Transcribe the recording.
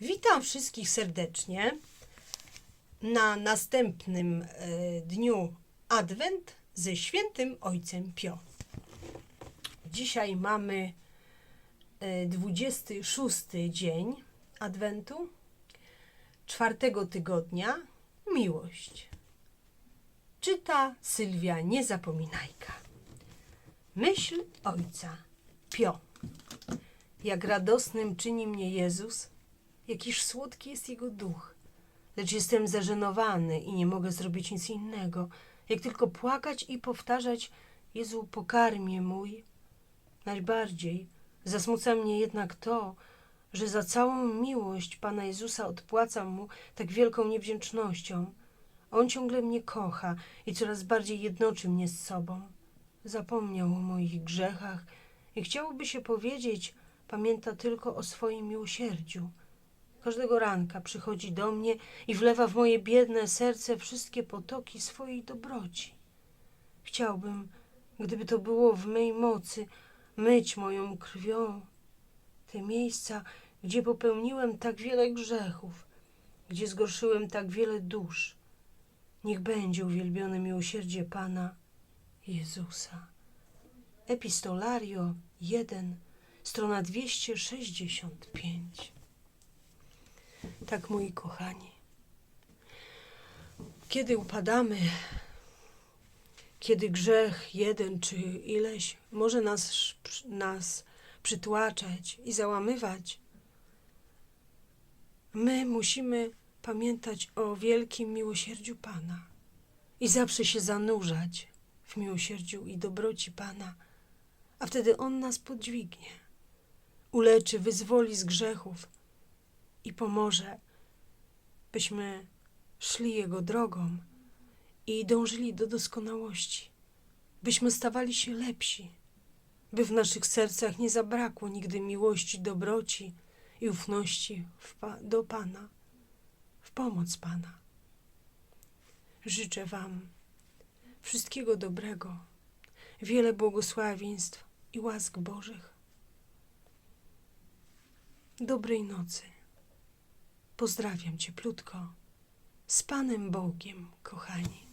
Witam wszystkich serdecznie na następnym e, dniu Adwent ze świętym Ojcem Pio. Dzisiaj mamy e, 26 dzień Adwentu, czwartego tygodnia Miłość. Czyta Sylwia Niezapominajka. Myśl Ojca Pio. Jak radosnym czyni mnie Jezus, jakiż słodki jest Jego duch. Lecz jestem zażenowany i nie mogę zrobić nic innego, jak tylko płakać i powtarzać Jezu, pokarmie mój. Najbardziej zasmuca mnie jednak to, że za całą miłość Pana Jezusa odpłacam Mu tak wielką niewdzięcznością. On ciągle mnie kocha i coraz bardziej jednoczy mnie z sobą. Zapomniał o moich grzechach i chciałoby się powiedzieć, pamięta tylko o swoim miłosierdziu. Każdego ranka przychodzi do mnie i wlewa w moje biedne serce wszystkie potoki swojej dobroci. Chciałbym, gdyby to było w mej mocy, myć moją krwią te miejsca, gdzie popełniłem tak wiele grzechów, gdzie zgorszyłem tak wiele dusz. Niech będzie uwielbione miłosierdzie Pana Jezusa. Epistolario 1, strona 265. Tak, moi kochani, kiedy upadamy, kiedy grzech jeden czy ileś może nas, nas przytłaczać i załamywać, my musimy pamiętać o wielkim miłosierdziu Pana i zawsze się zanurzać w miłosierdziu i dobroci Pana, a wtedy On nas podźwignie, uleczy, wyzwoli z grzechów i pomoże, byśmy szli Jego drogą i dążyli do doskonałości, byśmy stawali się lepsi, by w naszych sercach nie zabrakło nigdy miłości, dobroci i ufności do Pana, w pomoc Pana. Życzę Wam wszystkiego dobrego, wiele błogosławieństw i łask Bożych. Dobrej nocy. Pozdrawiam cieplutko. Z Panem Bogiem, kochani.